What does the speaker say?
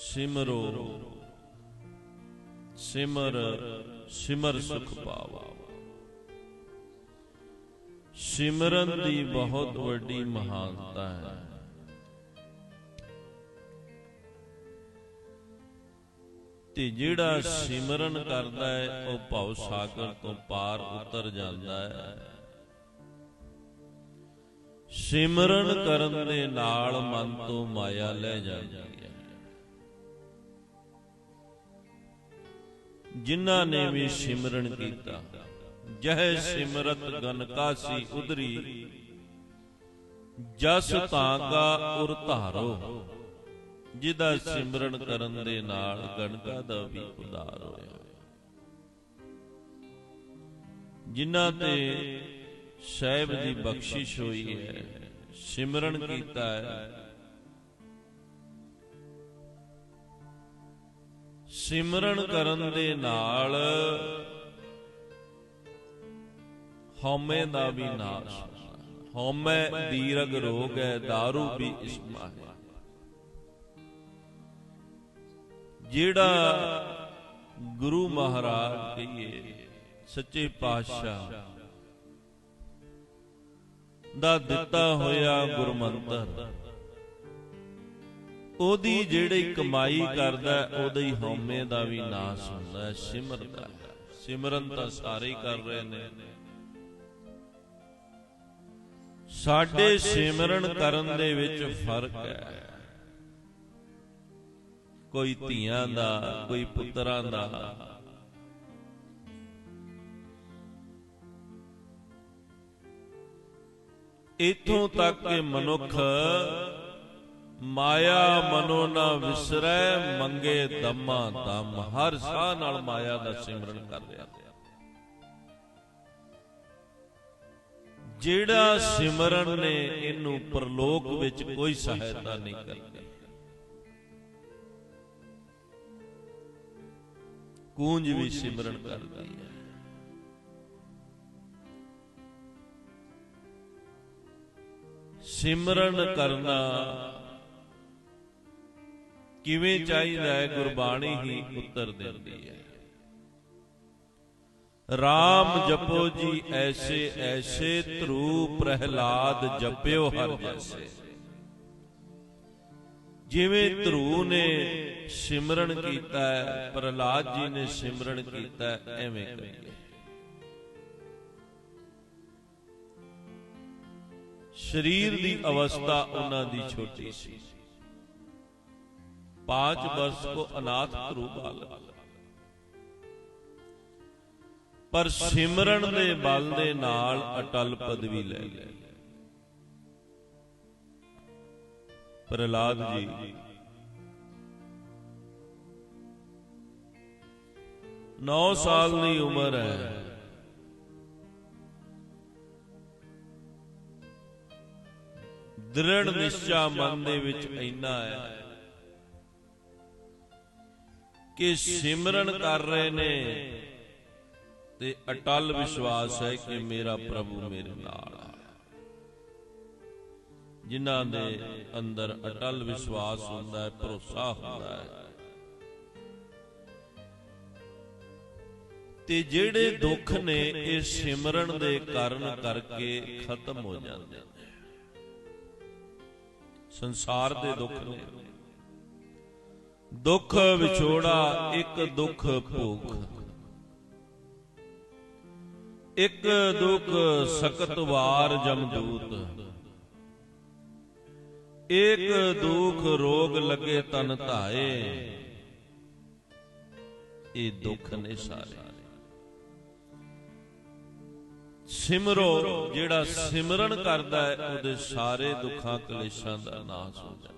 ਸਿਮਰੋ, ਸਿਮਰ ਸਿਮਰ ਸੁਖ ਪਾਵਾ। ਸਿਮਰਨ ਦੀ ਬਹੁਤ ਵੱਡੀ ਮਹਾਨਤਾ ਹੈ। ਤੇ ਜਿਹੜਾ ਸਿਮਰਨ ਕਰਦਾ ਹੈ, ਉਹ ਭਉ ਸਾਗਰ ਤੋਂ ਪਾਰ ਉਤਰ ਜਾਂਦਾ ਹੈ। ਸਿਮਰਨ ਕਰਨ ਦੇ ਨਾਲ ਮਨ ਤੋਂ ਮਾਇਆ ਲੈ ਜਾਂਦੀ ਜਿਨ੍ਹਾਂ ਨੇ ਵੀ ਸਿਮਰਨ ਕੀਤਾ। ਜਹ ਸਿਮਰਤ ਗਨ ਕਾਸੀ ਉਦਰੀ ਜਸ ਤਾਂਗਾ ਉਰ ਧਾਰੋ। ਜਿਹਦਾ ਸਿਮਰਨ ਕਰਨ ਦੇ ਨਾਲ ਗਣਕਾ ਦਾ ਵੀ ਉਦਾਰ ਹੋਇਆ। ਜਿਨ੍ਹਾਂ ਤੇ ਸਹਿਬ ਦੀ ਬਖਸ਼ਿਸ਼ ਹੋਈ ਹੈ, ਸਿਮਰਨ ਕੀਤਾ ਹੈ ਸਿਮਰਨ ਕਰਨ ਦੇ ਨਾਲ ਹਉਮੈ ਦਾ ਵੀ ਨਾਸ਼, ਹਉਮੈ ਦੀਰਗ ਰੋਗ ਹੈ दारू ਵੀ ਇਸਮਾ ਹੈ ਜਿਹੜਾ ਗੁਰੂ ਮਹਾਰਾਜ ਕਹੀਏ, ਸੱਚੇ ਪਾਤਸ਼ਾਹ ਦਾ ਦਿੱਤਾ ਹੋਇਆ ਗੁਰਮੰਤਰ ਉਹਦੀ ਜਿਹੜੀ ਕਮਾਈ ਕਰਦਾ, ਉਹਦੇ ਹੀ ਹਉਮੈ ਦਾ ਵੀ ਨਾਸ ਹੁੰਦਾ ਹੈ ਸਿਮਰਦਾ ਸਿਮਰਨ ਤਾਂ ਸਾਰੇ ਕਰ ਰਹੇ ਨੇ। ਸਾਡੇ ਸਿਮਰਨ ਕਰਨ ਦੇ ਵਿੱਚ ਫ਼ਰਕ ਹੈ। ਕੋਈ ਧੀਆਂ ਦਾ, ਕੋਈ ਪੁੱਤਰਾਂ ਦਾ। ਇਥੋਂ ਤੱਕ ਕਿ ਮਨੁੱਖ ਮਾਇਆ ਮਨੋ ਨਾ ਵਿਸਰੈ ਮੰਗੇ ਦਮਾ ਦਮ। ਹਰ ਸਾਹ ਨਾਲ ਮਾਇਆ ਦਾ ਸਿਮਰਨ ਕਰ ਰਿਹਾ। ਜਿਹੜਾ ਸਿਮਰਨ ਨੇ ਇਹਨੂੰ ਪਰਲੋਕ ਵਿੱਚ ਕੋਈ ਸਹਾਇਤਾ ਨਹੀਂ ਕਰਦੀ। ਕੂੰਜ ਵੀ ਸਿਮਰਨ ਕਰਦੀ ਹੈ। ਸਿਮਰਨ ਕਰਨਾ ਕਿਵੇਂ ਚਾਹੀਦਾ ਹੈ ਗੁਰਬਾਣੀ ਹੀ ਉੱਤਰ ਦਿੰਦੀ ਹੈ। RAM ਜਪੋ ਜੀ ਐਸੇ ਐਸੇ ਧਰੂ ਪ੍ਰਹਿਲਾਦ ਜਪਿਓ ਹਰ ਜੈਸੇ। ਜਿਵੇਂ ਧਰੂ ਨੇ ਸਿਮਰਨ ਕੀਤਾ ਹੈ ਪ੍ਰਹਿਲਾਦ ਜੀ ਨੇ ਸਿਮਰਨ ਕੀਤਾ ਹੈ ਐਵੇਂ ਕਰੀਏ। ਸਰੀਰ ਦੀ ਅਵਸਥਾ ਉਹਨਾਂ ਦੀ ਛੋਟੀ ਸੀ। 5 ਵਰਸ ਕੋ ਅਨਾਥ ਧਰੂ ਬਾਲਕ ਪਰ ਸਿਮਰਨ ਦੇ ਬਲ ਦੇ ਨਾਲ ਅਟਲ ਪਦਵੀ ਲੈ ਲਈ ਪ੍ਰਹਿਲਾਦ ਜੀ ਨੌ ਸਾਲ ਦੀ ਉਮਰ ਹੈ ਦ੍ਰਿੜ ਨਿਸ਼ਚਾ ਮਨ ਦੇ ਵਿੱਚ ਇੰਨਾ ਹੈ ਕਿ ਸਿਮਰਨ ਕਰ ਰਹੇ ਨੇ ਤੇ ਅਟਲ ਵਿਸ਼ਵਾਸ ਹੈ ਕਿ ਮੇਰਾ ਪ੍ਰਭੂ ਮੇਰੇ ਨਾਲ ਹੈ ਜਿਨ੍ਹਾਂ ਦੇ ਅੰਦਰ ਅਟਲ ਵਿਸ਼ਵਾਸ ਹੁੰਦਾ ਹੈ, ਭਰੋਸਾ ਹੁੰਦਾ ਹੈ। ਤੇ ਜਿਹੜੇ ਦੁੱਖ ਨੇ, ਇਹ ਸਿਮਰਨ ਦੇ ਕਾਰਨ ਕਰਕੇ ਖਤਮ ਹੋ ਜਾਂਦੇ ਨੇ। ਸੰਸਾਰ ਦੇ ਦੁੱਖ ਨੇ। ਦੁੱਖ ਵਿਛੋੜਾ, ਇੱਕ ਦੁੱਖ ਭੋਗ। ਇੱਕ ਦੁੱਖ ਸਕਤ ਵਾਰ ਜਮਦੂਤ। ਇੱਕ ਦੁੱਖ ਰੋਗ ਲੱਗੇ ਤਨ ਧਾਏ। ਇਹ ਦੁੱਖ ਨੇ ਸਾਰੇ। ਸਿਮਰੋ, ਜਿਹੜਾ ਸਿਮਰਨ ਕਰਦਾ ਹੈ, ਉਹਦੇ ਸਾਰੇ ਦੁੱਖਾਂ ਕਲੇਸ਼ਾਂ ਦਾ ਨਾਸ਼ ਹੋ ਜਾਂਦਾ।